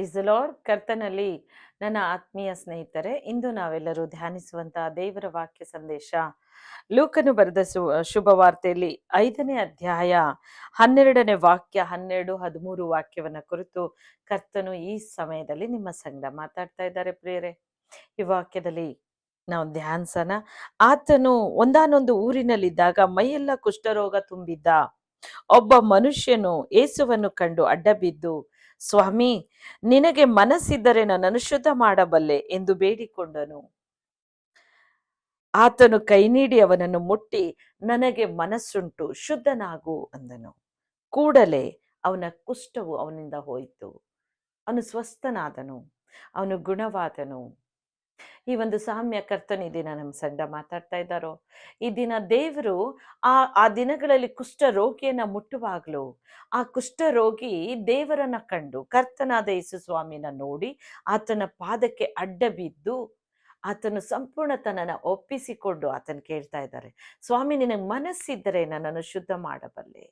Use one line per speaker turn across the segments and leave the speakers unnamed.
Price lord. ಕರ್ತನಲ್ಲಿ ನನ್ನ ಆತ್ಮೀಯ ಸ್ನೇಹಿತರೆ, ಇಂದು ನಾವೆಲ್ಲರೂ ಧ್ಯಾನಿಸುವಂತಹ ದೇವರ ವಾಕ್ಯ ಸಂದೇಶ. ಲೂಕನು ಬರೆದ ಶುಭ ವಾರ್ತೆಯಲ್ಲಿ ಐದನೇ ಅಧ್ಯಾಯ ಹನ್ನೆರಡನೇ ವಾಕ್ಯ ಹನ್ನೆರಡು ಹದಿಮೂರು ವಾಕ್ಯವನ್ನ ಕುರಿತು ಕರ್ತನು ಈ ಸಮಯದಲ್ಲಿ ನಿಮ್ಮ ಸಂಗಡ ಮಾತಾಡ್ತಾ ಇದ್ದಾರೆ ಪ್ರಿಯರೇ. ಈ ವಾಕ್ಯದಲ್ಲಿ ನಾವು ಧ್ಯಾನ್ಸನ ಆತನು ಒಂದಾನೊಂದು ಊರಿನಲ್ಲಿದ್ದಾಗ ಮೈಯೆಲ್ಲ ಕುಷ್ಠರೋಗ ತುಂಬಿದ್ದ. ಒಬ್ಬ ಮನುಷ್ಯನು ಏಸುವನ್ನು ಕಂಡು ಅಡ್ಡಬಿದ್ದು ಸ್ವಾಮಿ, ನಿನಗೆ ಮನಸ್ಸಿದ್ದರೆ ನನ್ನನ್ನು ಶುದ್ಧ ಮಾಡಬಲ್ಲೆ ಎಂದು ಬೇಡಿಕೊಂಡನು. ಆತನು ಕೈ ನೀಡಿ ಅವನನ್ನು ಮುಟ್ಟಿ, ನನಗೆ ಮನಸ್ಸುಂಟು, ಶುದ್ಧನಾಗು ಅಂದನು. ಕೂಡಲೇ ಅವನ ಕುಷ್ಠವು ಅವನಿಂದ ಹೋಯಿತು. ಅವನು ಸ್ವಸ್ಥನಾದನು. ಅವನು ಗುಣವಾದನು. ಈ ಒಂದು ಸಾಮ್ಯ ಕರ್ತನ ಈ ದಿನ ನಮ್ಮ ಸಂಡ ಮಾತಾಡ್ತಾ ಇದ್ದಾರೋ? ಈ ದಿನ ದೇವರು ಆ ಆ ದಿನಗಳಲ್ಲಿ ಕುಷ್ಠ ರೋಗಿಯನ್ನ ಮುಟ್ಟುವಾಗ್ಲೂ, ಆ ಕುಷ್ಠ ರೋಗಿ ದೇವರನ್ನ ಕಂಡು ಕರ್ತನಾದ ಯೇಸು ಸ್ವಾಮಿನ ನೋಡಿ ಆತನ ಪಾದಕ್ಕೆ ಅಡ್ಡ ಬಿದ್ದು ಆತನು ಸಂಪೂರ್ಣ ತನ್ನನ್ನು ಒಪ್ಪಿಸಿಕೊಂಡು ಆತನ ಕೇಳ್ತಾ ಇದ್ದಾರೆ. ಸ್ವಾಮಿ, ನಿನಗೆ ಮನಸ್ಸಿದ್ದರೆ ನನ್ನನ್ನು ಶುದ್ಧ ಮಾಡಬಲ್ಲೆ.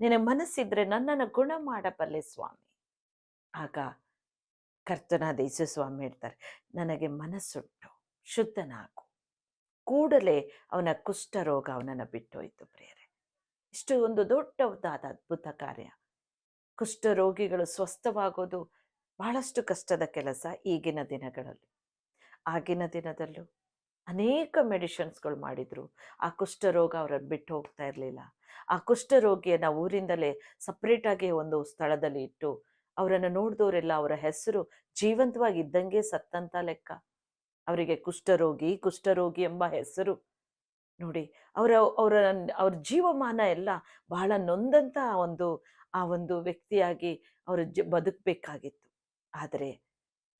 ನಿನಗೆ ಮನಸ್ಸಿದ್ರೆ ನನ್ನನ್ನು ಗುಣ ಮಾಡಬಲ್ಲೆ ಸ್ವಾಮಿ. ಆಗ ಕರ್ತನಾದ ಯೇಸು ಸ್ವಾಮಿ ಹೇಳ್ತಾರೆ, ನನಗೆ ಮನಸ್ಸುಂಟು, ಶುದ್ಧನಾಗು. ಕೂಡಲೇ ಅವನ ಕುಷ್ಠ ರೋಗ ಅವನನ್ನು ಬಿಟ್ಟೋಯ್ತು ಪ್ರೇರೆ ಇಷ್ಟು ಒಂದು ದೊಡ್ಡದಾದ ಅದ್ಭುತ ಕಾರ್ಯ. ಕುಷ್ಠ ರೋಗಿಗಳು ಸ್ವಸ್ಥವಾಗೋದು ಬಹಳಷ್ಟು ಕಷ್ಟದ ಕೆಲಸ ಈಗಿನ ದಿನಗಳಲ್ಲಿ. ಆಗಿನ ದಿನದಲ್ಲೂ ಅನೇಕ ಮೆಡಿಷನ್ಸ್ಗಳು ಮಾಡಿದ್ರು. ಆ ಕುಷ್ಠ ರೋಗ ಅವರನ್ನು ಬಿಟ್ಟು ಹೋಗ್ತಾ ಇರಲಿಲ್ಲ. ಆ ಕುಷ್ಠ ರೋಗಿಯನ್ನು ಊರಿಂದಲೇ ಸಪ್ರೇಟಾಗಿ ಒಂದು ಸ್ಥಳದಲ್ಲಿ ಇಟ್ಟು ಅವರನ್ನು ನೋಡಿದವರೆಲ್ಲ ಅವರ ಹೆಸರು ಜೀವಂತವಾಗಿ ಇದ್ದಂಗೆ ಸತ್ತಂತ ಲೆಕ್ಕ. ಅವರಿಗೆ ಕುಷ್ಠರೋಗಿ ಕುಷ್ಠರೋಗಿ ಎಂಬ ಹೆಸರು. ನೋಡಿ, ಅವರ ಅವರ, ಅವ್ರ ಜೀವಮಾನ ಎಲ್ಲ ಬಹಳ ನೊಂದಂತ ಒಂದು, ಆ ಒಂದು ವ್ಯಕ್ತಿಯಾಗಿ ಅವರು ಜ, ಬದುಕಬೇಕಾಗಿತ್ತು. ಆದರೆ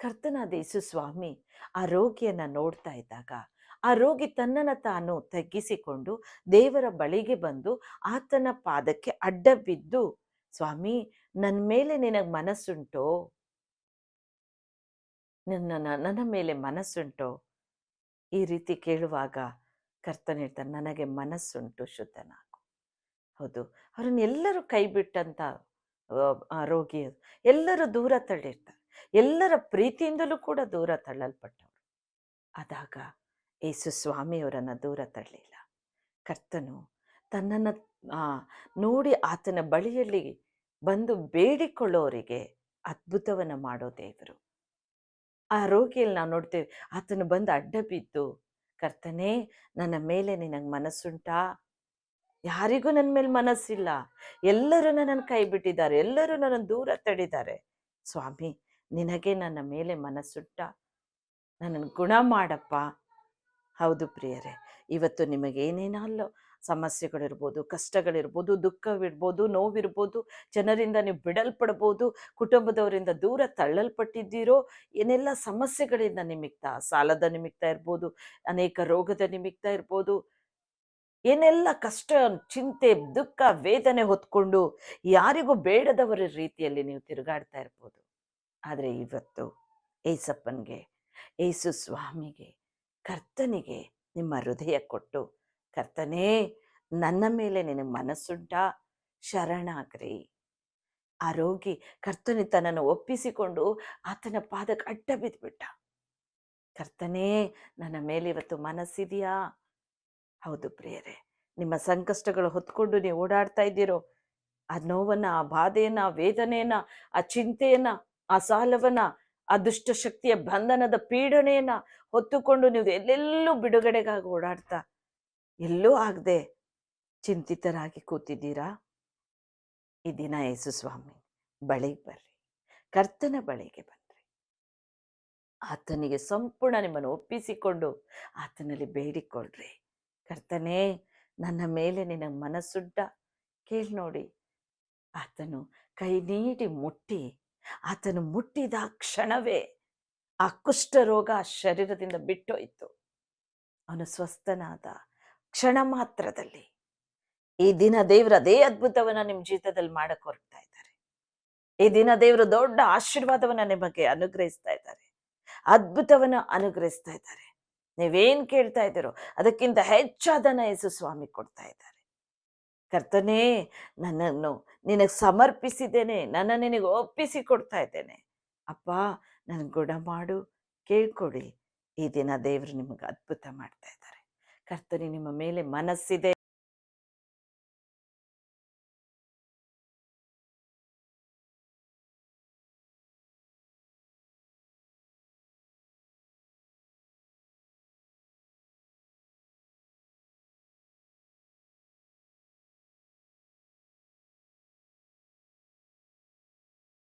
ಕರ್ತನಾದ ಯೇಸು ಸ್ವಾಮಿ ಆ ರೋಗಿಯನ್ನು ನೋಡ್ತಾ ಇದ್ದಾಗ, ಆ ರೋಗಿ ತನ್ನನ್ನು ತಾನು ತಗ್ಗಿಸಿಕೊಂಡು ದೇವರ ಬಳಿಗೆ ಬಂದು ಆತನ ಪಾದಕ್ಕೆ ಅಡ್ಡ ಬಿದ್ದು ಸ್ವಾಮಿ ನನ್ನ ಮೇಲೆ ನಿನಗೆ ಮನಸ್ಸುಂಟೋ? ನನ್ನ ನನ್ನ ಮೇಲೆ ಮನಸ್ಸುಂಟೋ? ಈ ರೀತಿ ಕೇಳುವಾಗ ಕರ್ತನ ಹೇಳ್ತಾನೆ, ನನಗೆ ಮನಸ್ಸುಂಟು ಶುದ್ಧನಾಗು. ಹೌದು. ಅವ್ರನ್ನ ಎಲ್ಲರೂ ಕೈ ಬಿಟ್ಟಂತ ರೋಗಿ ಎಲ್ಲರೂ ದೂರ ತಳ್ಳಿರ್ತಾರೆ. ಎಲ್ಲರ ಪ್ರೀತಿಯಿಂದಲೂ ಕೂಡ ದೂರ ತಳ್ಳಲ್ಪಟ್ಟವರು. ಆದಾಗ ಯೇಸು ಸ್ವಾಮಿಯವರನ್ನು ದೂರ ತಳ್ಳಿಲ್ಲ. ಕರ್ತನು ತನ್ನನ್ನು ನೋಡಿ ಆತನ ಬಳಿಯಲ್ಲಿ ಬಂದು ಬೇಡಿಕೊಳ್ಳೋರಿಗೆ ಅದ್ಭುತವನ್ನು ಮಾಡೋ ದೇವರು. ಆ ರೋಗಿಯಲ್ಲಿ ನಾವು ನೋಡ್ತೇವೆ, ಆತನು ಬಂದು ಅಡ್ಡ ಬಿದ್ದು ಕರ್ತನೇ, ನನ್ನ ಮೇಲೆ ನಿನಗೆ ಮನಸ್ಸುಂಟಾ? ಯಾರಿಗೂ ನನ್ನ ಮೇಲೆ ಮನಸ್ಸಿಲ್ಲ. ಎಲ್ಲರೂ ನನ್ನನ್ನು ಕೈ ಬಿಟ್ಟಿದ್ದಾರೆ, ಎಲ್ಲರೂ ನನ್ನನ್ನು ದೂರ ತಡಿದ್ದಾರೆ ಸ್ವಾಮಿ, ನಿನಗೆ ನನ್ನ ಮೇಲೆ ಮನಸ್ಸುಂಟ? ನನ್ನನ್ನು ಗುಣ ಮಾಡಪ್ಪ? ಹೌದು ಪ್ರಿಯರೇ, ಇವತ್ತು ನಿಮಗೇನೇನಲ್ಲೋ ಸಮಸ್ಯೆಗಳಿರ್ಬೋದು, ಕಷ್ಟಗಳಿರ್ಬೋದು, ದುಃಖವಿರ್ಬೋದು, ನೋವಿರ್ಬೋದು, ಜನರಿಂದ ನೀವು ಬಿಡಲ್ಪಡ್ಬೋದು ಕುಟುಂಬದವರಿಂದ ದೂರ ತಳ್ಳಲ್ಪಟ್ಟಿದ್ದೀರೋ, ಏನೆಲ್ಲ ಸಮಸ್ಯೆಗಳಿಂದ ನಿಮಿತ್ತ, ಸಾಲದ ನಿಮಿತ್ತ ಇರ್ಬೋದು, ಅನೇಕ ರೋಗದ ನಿಮಿತ್ತ ಇರ್ಬೋದು, ಏನೆಲ್ಲ ಕಷ್ಟ, ಚಿಂತೆ, ದುಃಖ, ವೇದನೆ ಹೊತ್ಕೊಂಡು ಯಾರಿಗೂ ಬೇಡದವರ ರೀತಿಯಲ್ಲಿ ನೀವು ತಿರುಗಾಡ್ತಾ ಇರ್ಬೋದು. ಆದರೆ ಇವತ್ತು ಏಸಪ್ಪನಿಗೆ, ಏಸು ಸ್ವಾಮಿಗೆ, ಕರ್ತನಿಗೆ ನಿಮ್ಮ ಹೃದಯ ಕೊಟ್ಟು ಕರ್ತನೇ, ನನ್ನ ಮೇಲೆ ನಿನಗೆ ಮನಸ್ಸುಂಟಾ? ಶರಣಾಗ್ರಿ. ಆ ರೋಗಿ ಕರ್ತನೆ ತನ್ನನ್ನು ಒಪ್ಪಿಸಿಕೊಂಡು ಆತನ ಪಾದಕ್ಕೆ ಅಡ್ಡ ಬಿದ್ದುಬಿಟ್ಟ ಕರ್ತನೇ, ನನ್ನ ಮೇಲೆ ಇವತ್ತು ಮನಸ್ಸಿದೆಯಾ? ಹೌದು ಪ್ರಿಯರೇ, ನಿಮ್ಮ ಸಂಕಷ್ಟಗಳು ಹೊತ್ಕೊಂಡು ನೀವು ಓಡಾಡ್ತಾ ಇದ್ದೀರೋ? ಆ ನೋವನ್ನ, ಆ ಬಾಧೆಯನ್ನ, ಆ ವೇದನೆಯನ್ನ, ಆ ಚಿಂತೆಯನ್ನ, ಆ ಸಾಲವನ್ನ, ಆ ದುಷ್ಟಶಕ್ತಿಯ ಬಂಧನದ ಪೀಡನೆಯನ್ನ ಹೊತ್ತುಕೊಂಡು ನೀವು ಎಲ್ಲೆಲ್ಲೂ ಬಿಡುಗಡೆಗಾಗಿ ಓಡಾಡ್ತಾ ಎಲ್ಲೂ ಆಗದೆ ಚಿಂತಿತರಾಗಿ ಕೂತಿದ್ದೀರಾ? ಈ ದಿನ ಯೇಸು ಸ್ವಾಮಿ, ಬಳಿಗೆ ಬರ್ರಿ. ಕರ್ತನ ಬಳಿಗೆ ಬನ್ರಿ ಆತನಿಗೆ ಸಂಪೂರ್ಣ ನಿಮ್ಮನ್ನು ಒಪ್ಪಿಸಿಕೊಂಡು ಆತನಲ್ಲಿ ಬೇಡಿಕೊಳ್ಳ್ರಿ ಕರ್ತನೇ, ನನ್ನ ಮೇಲೆ ನಿನ್ನ ಮನಸ್ಸುಡ್ಡ. ಕೇಳಿ ನೋಡಿ, ಆತನು ಕೈ ನೀಡಿ ಮುಟ್ಟಿ, ಆತನು ಮುಟ್ಟಿದ ಕ್ಷಣವೇ ಆ ಕುಷ್ಠರೋಗ ಶರೀರದಿಂದ ಬಿಟ್ಟೋಯ್ತು. ಅವನು ಸ್ವಸ್ಥನಾದ ಕ್ಷಣ ಮಾತ್ರದಲ್ಲಿ. ಈ ದಿನ ದೇವ್ರ ಅದೇ ಅದ್ಭುತವನ್ನ ನಿಮ್ಮ ಜೀವಿತದಲ್ಲಿ ಮಾಡಕ್ ಹೊರಡ್ತಾ ಇದ್ದಾರೆ. ಈ ದಿನ ದೇವರು ದೊಡ್ಡ ಆಶೀರ್ವಾದವನ್ನ ನಿಮಗೆ ಅನುಗ್ರಹಿಸ್ತಾ ಇದ್ದಾರೆ. ಅದ್ಭುತವನ್ನ ಅನುಗ್ರಹಿಸ್ತಾ ಇದ್ದಾರೆ. ನೀವೇನ್ ಕೇಳ್ತಾ ಇದ್ದೀರೋ ಅದಕ್ಕಿಂತ ಹೆಚ್ಚಾದನ ಯೇಸು ಸ್ವಾಮಿ ಕೊಡ್ತಾ ಇದ್ದಾರೆ. ಕರ್ತನೇ, ನನ್ನನ್ನು ನಿನಗೆ ಸಮರ್ಪಿಸಿದ್ದೇನೆ, ನನ್ನ ನಿನಗೆ ಒಪ್ಪಿಸಿ ಕೊಡ್ತಾ ಇದ್ದೇನೆ. ಅಪ್ಪ ನನಗೆ ಗುಣ ಮಾಡು, ಕೇಳ್ಕೊಡಿ. ಈ ದಿನ ದೇವರು ನಿಮಗೆ ಅದ್ಭುತ ಮಾಡ್ತಾ ಇದ್ದಾರೆ. ಕರ್ತನಿ ನಿಮ್ಮ ಮೇಲೆ ಮನಸ್ಸಿದೆ.